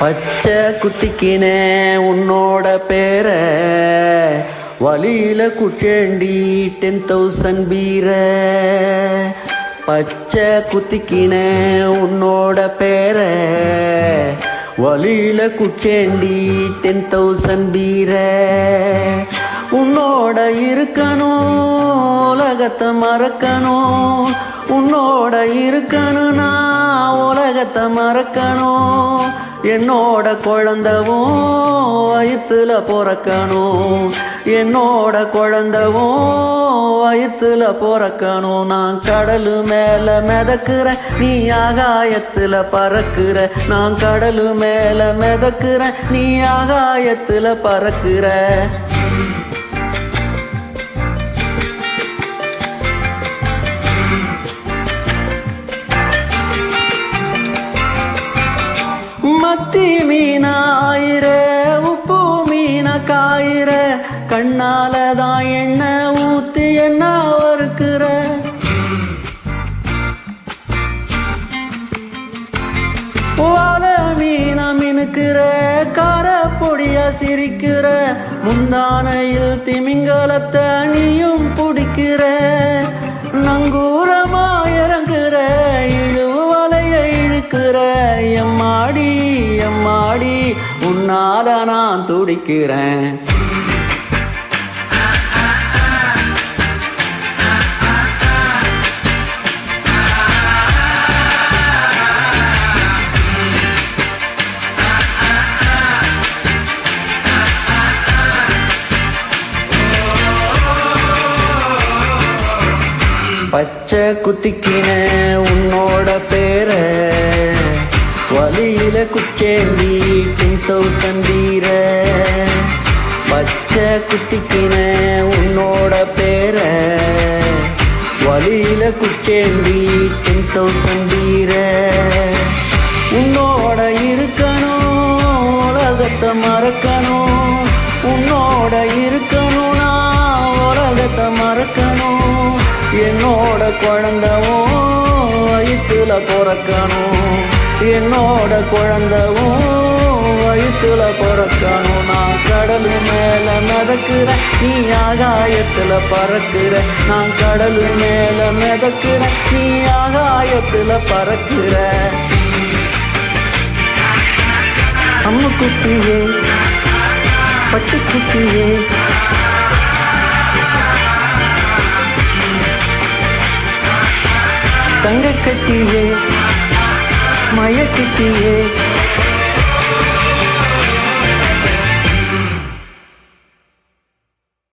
பச்சை குத்திக்கினே உன்னோட பேர வழியில குச்சேண்டி டென் தௌசண்ட் பீர. பச்சை குத்திக்கினே உன்னோட பேர வழியில குச்சேண்டி டென் தௌசண்ட் பீர. உன்னோட இருக்கணும் உலகத்தை மறக்கணும். உன்னோட இருக்கணும் நான் உலகத்தை மறக்கணும். என்னோட குழந்தவும் வயிற்றுல பிறக்கணும். என்னோட குழந்தவும் வயிற்றுல பிறக்கணும். நான் கடலு மேல மிதக்குறேன் நீ ஆகாயத்துல பறக்குற நான் கடலு மேல மிதக்குறேன் நீ ஆகாயத்துல பறக்குற மத்தி மீனாயிர உப்பு மீன காயிற கண்ணால தான் என்ன ஊத்தி என்ன வறுக்கிற. வாழ மீன மினுக்கிற கார பொடிய சிரிக்கிற முந்தானையில் திமிங்கலத்தை நீயும் உன்னால நான் துடிக்கிறேன். பச்சை குத்திக்கின உன்னோட பேரை. வழியில குச்சேண்டி டென் தௌசண்ட் வீர. பச்சை குத்திக்கின உன்னோட பேர. வழியில குச்சேண்டி டென் தௌசண்ட் வீர. உன்னோட இருக்கணும் உலகத்தை மறக்கணும். உன்னோட இருக்கணும் நான் உலகத்தை மறக்கணும். என்னோட குழந்தவும் வயிற்றுல பிறக்கணும். என்னோட குழந்தவும் வயிற்றுல பிறக்கணும். நான் கடல் மேல மிதக்குற நீ ஆகாயத்துல பறக்கிற நான் கடல் மேல மிதக்குற நீ ஆகாயத்துல பறக்கிற அம்மு குட்டியே பட்டு குட்டியே தங்க கட்டியே மயக்கட்டியே